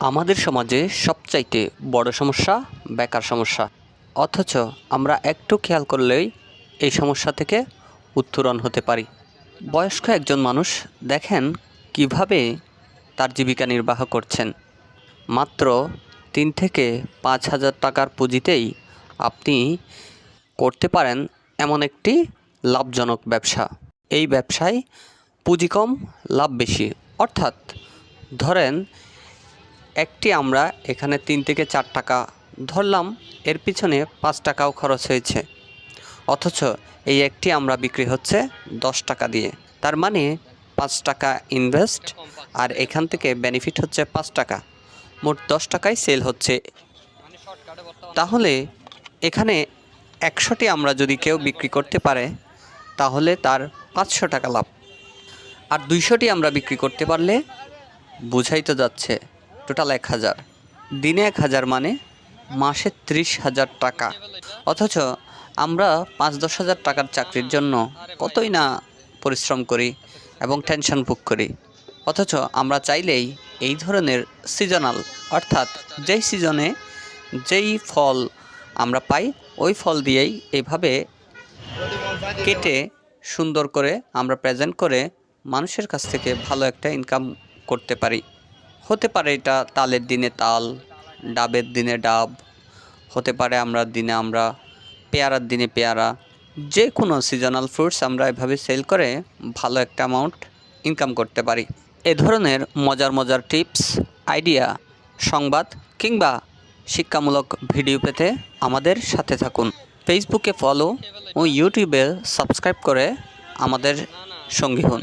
আমাদের সমাজে সবচাইতে বড় সমস্যা বেকার সমস্যা। অথচ আমরা একটু খেয়াল করলেই এই সমস্যা থেকে উত্তরণ হতে পারি। বয়স্ক একজন মানুষ দেখেন কীভাবে তার জীবিকা নির্বাহ করছেন। মাত্র তিন থেকে পাঁচ হাজার টাকার পুঁজিতেই আপনি করতে পারেন এমন একটি লাভজনক ব্যবসা। এই ব্যবসায় পুঁজি কম, লাভ বেশি। অর্থাৎ ধরেন, একটি আমরা এখানে তিন থেকে চার টাকা ধরলাম, এর পিছনে পাঁচ টাকাও খরচ হয়েছে। অথচ এই একটি আমরা বিক্রি হচ্ছে দশ টাকা দিয়ে। তার মানে পাঁচ টাকা ইনভেস্ট আর এখান থেকে বেনিফিট হচ্ছে পাঁচ টাকা। মোট দশ টাকায় সেল হচ্ছে। তাহলে এখানে একশোটি আমরা যদি কেউ বিক্রি করতে পারে, তাহলে তার পাঁচশো টাকা লাভ। আর দুইশোটি আমরা বিক্রি করতে পারলে বোঝাই তো যাচ্ছে টোটাল এক হাজার। দিনে এক হাজার মানে মাসে ত্রিশ হাজার টাকা। অথচ আমরা পাঁচ দশ হাজার টাকার চাকরির জন্য কতই না পরিশ্রম করি এবং টেনশন ভোগ করি। অথচ আমরা চাইলেই এই ধরনের সিজনাল অর্থাৎ যেই সিজনে যেই ফল আমরা পাই, ওই ফল দিয়েই এইভাবে কেটে সুন্দর করে আমরা প্রেজেন্ট করে মানুষের কাছ থেকে ভালো একটা ইনকাম করতে পারি। হতে পারে এটা তালের দিনে তাল, ডাবের দিনে ডাব, হতে পারে আমরা দিনে আমরা পেয়ারার দিনে পেয়ারা। যে কোনো সিজনাল ফ্রুটস আমরা এভাবে সেল করে ভালো একটা অ্যামাউন্ট ইনকাম করতে পারি। এ ধরনের মজার মজার টিপস আইডিয়া সংবাদ কিংবা শিক্ষামূলক ভিডিও পেতে আমাদের সাথে থাকুন। ফেসবুকে ফলো ও ইউটিউবে সাবস্ক্রাইব করে আমাদের সঙ্গী হন।